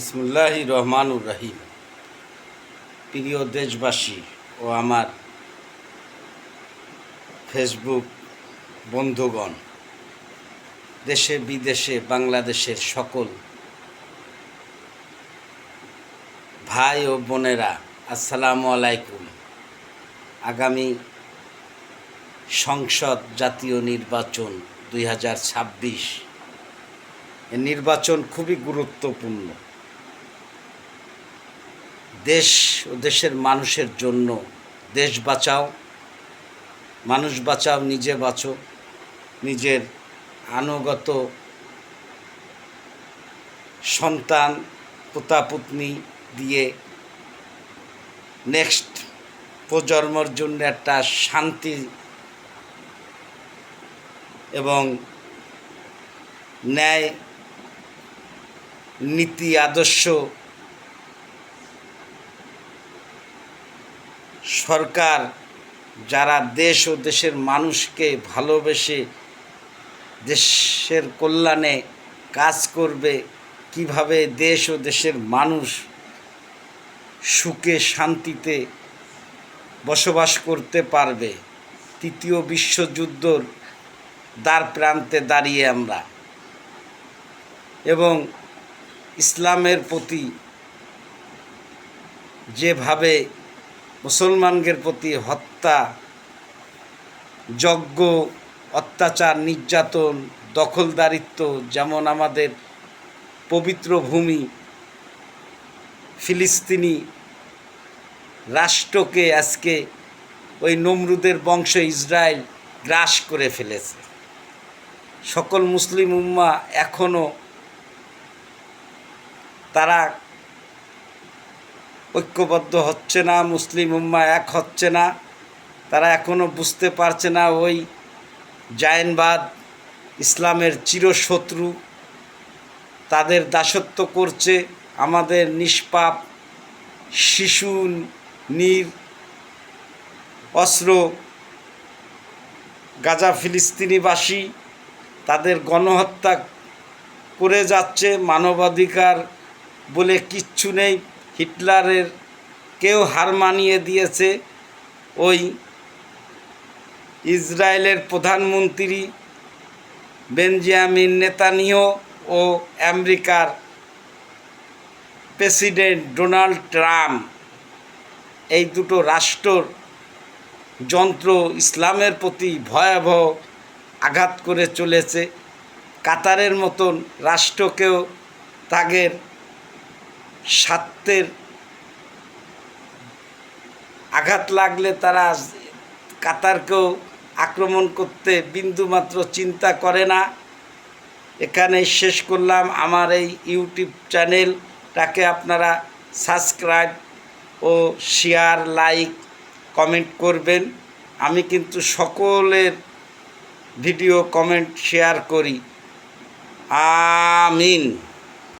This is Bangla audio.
ইসমুল্লাহ রহমানুর রাহিম। প্রিয় দেশবাসী ও আমার ফেসবুক বন্ধুগণ, দেশে বিদেশে বাংলাদেশের সকল ভাই ও বোনেরা, আসসালামু আলাইকুম। আগামী সংসদ জাতীয় নির্বাচন দুই নির্বাচন খুবই গুরুত্বপূর্ণ। দেশ ও দেশের মানুষের জন্য দেশ বাঁচাও, মানুষ বাঁচাও, নিজে বাঁচো, নিজের আনুগত সন্তান পোতাপুতনি দিয়ে নেক্সট প্রজন্মর জন্য একটা শান্তি এবং ন্যায় নীতি, আদর্শ সরকার যারা দেশ ও দেশের মানুষকে ভালোবেসে দেশের কল্যাণে কাজ করবে, কীভাবে দেশ ও দেশের মানুষ সুখে শান্তিতে বসবাস করতে পারবে, তৃতীয় বিশ্বযুদ্ধর দ্বার প্রান্তে দাঁড়িয়ে আমরা। এবং ইসলামের প্রতি যেভাবে মুসলমানদের প্রতি হত্যা, যজ্ঞ, অত্যাচার, নির্যাতন, দখলদারিত্ব, যেমন আমাদের পবিত্র ভূমি ফিলিস্তিনি রাষ্ট্রকে আজকে ওই নমরুদের বংশ ইসরায়েল গ্রাস করে ফেলেছে। সকল মুসলিম উম্মা এখনও তারা ঐক্যবদ্ধ হচ্ছে না, মুসলিম উম্মা এক হচ্ছে না, তারা এখনও বুঝতে পারছে না ওই জায়নবাদ, ইসলামের চিরশত্রু, তাদের দাসত্ব করছে আমাদের নিষ্পাপ শিশু নির, অস্ত্র, গাজা ফিলিস্তিনিবাসী, তাদের গণহত্যা করে যাচ্ছে, মানবাধিকার বলে কিচ্ছু নেই। হিটলারের কেউ হার মানিয়ে দিয়েছে ওই ইসরায়েলের প্রধানমন্ত্রী বেঞ্জামিন নেতানিয় ও আমেরিকার প্রেসিডেন্ট ডোনাল্ড ট্রাম্প। এই দুটো রাষ্ট্রর যন্ত্র ইসলামের প্রতি ভয়াবহ আঘাত করে চলেছে। কাতারের মতন রাষ্ট্রকেও তাদের স্বার্থের আঘাত লাগলে তারা কাতারকেও আক্রমণ করতে বিন্দুমাত্র চিন্তা করে না। এখানে শেষ করলাম আমার এই ইউটিউব চ্যানেলটাকে। আপনারা সাবস্ক্রাইব ও শেয়ার, লাইক, কমেন্ট করবেন। আমি কিন্তু সকলের ভিডিও, কমেন্ট, শেয়ার করি। আমিন।